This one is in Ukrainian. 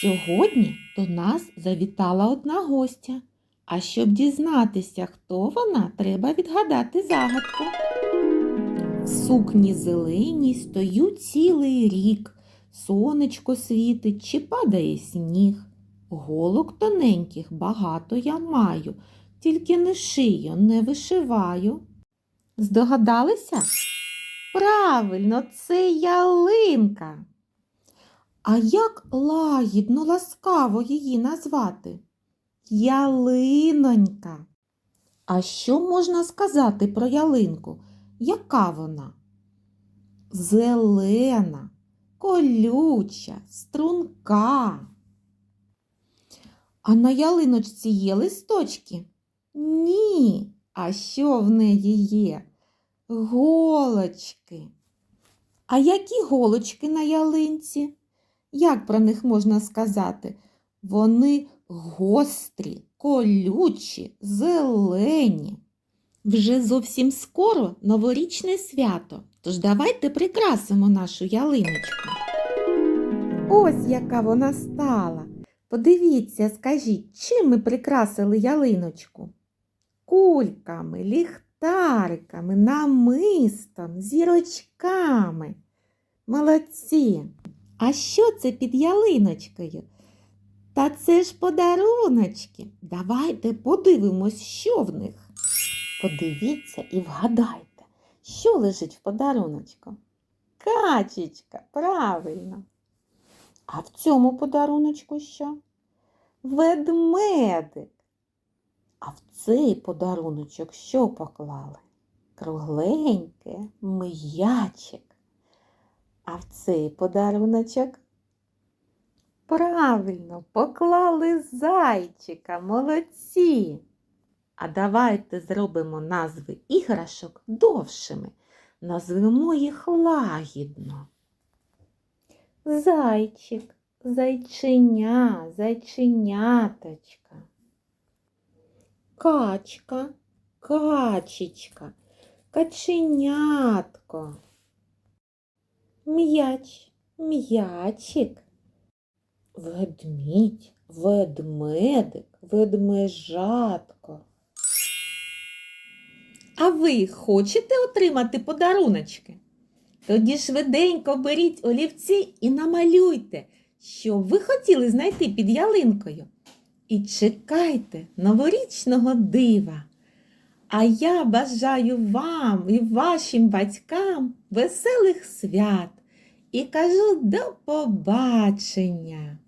Сьогодні до нас завітала одна гостя. А щоб дізнатися, хто вона, треба відгадати загадку. Сукні зеленій стою цілий рік. Сонечко світить чи падає сніг. Голок тоненьких багато я маю, тільки не шию, не вишиваю. Здогадалися? Правильно, це ялинка. А як лагідно, ласкаво її назвати? Ялинонька. А що можна сказати про ялинку? Яка вона? Зелена, колюча, струнка. А на ялиночці є листочки? Ні. А що в неї є? Голочки. А які голочки на ялинці? Як про них можна сказати? Вони гострі, колючі, зелені. Вже зовсім скоро новорічне свято, тож давайте прикрасимо нашу ялиночку. Ось яка вона стала. Подивіться, скажіть, чим ми прикрасили ялиночку? Кульками, ліхтариками, намистом, зірочками. Молодці! А що це під ялиночкою? Та це ж подаруночки. Давайте подивимось, що в них. Подивіться і вгадайте, що лежить в подаруночку. Качечка, правильно. А в цьому подаруночку що? Ведмедик. А в цей подаруночок що поклали? Кругленьке м'ячик. А в цей подаруночок правильно поклали зайчика, молодці. А давайте зробимо назви іграшок довшими. Назвемо їх лагідно. Зайчик, зайчиня, зайченяточка. Качка, качечка, каченятко. М'яч, м'ячик. Ведмідь, ведмедик, ведмежатко. А ви хочете отримати подаруночки? Тоді швиденько беріть олівці і намалюйте, що ви хотіли знайти під ялинкою. І чекайте новорічного дива. А я бажаю вам і вашим батькам веселих свят і кажу до побачення.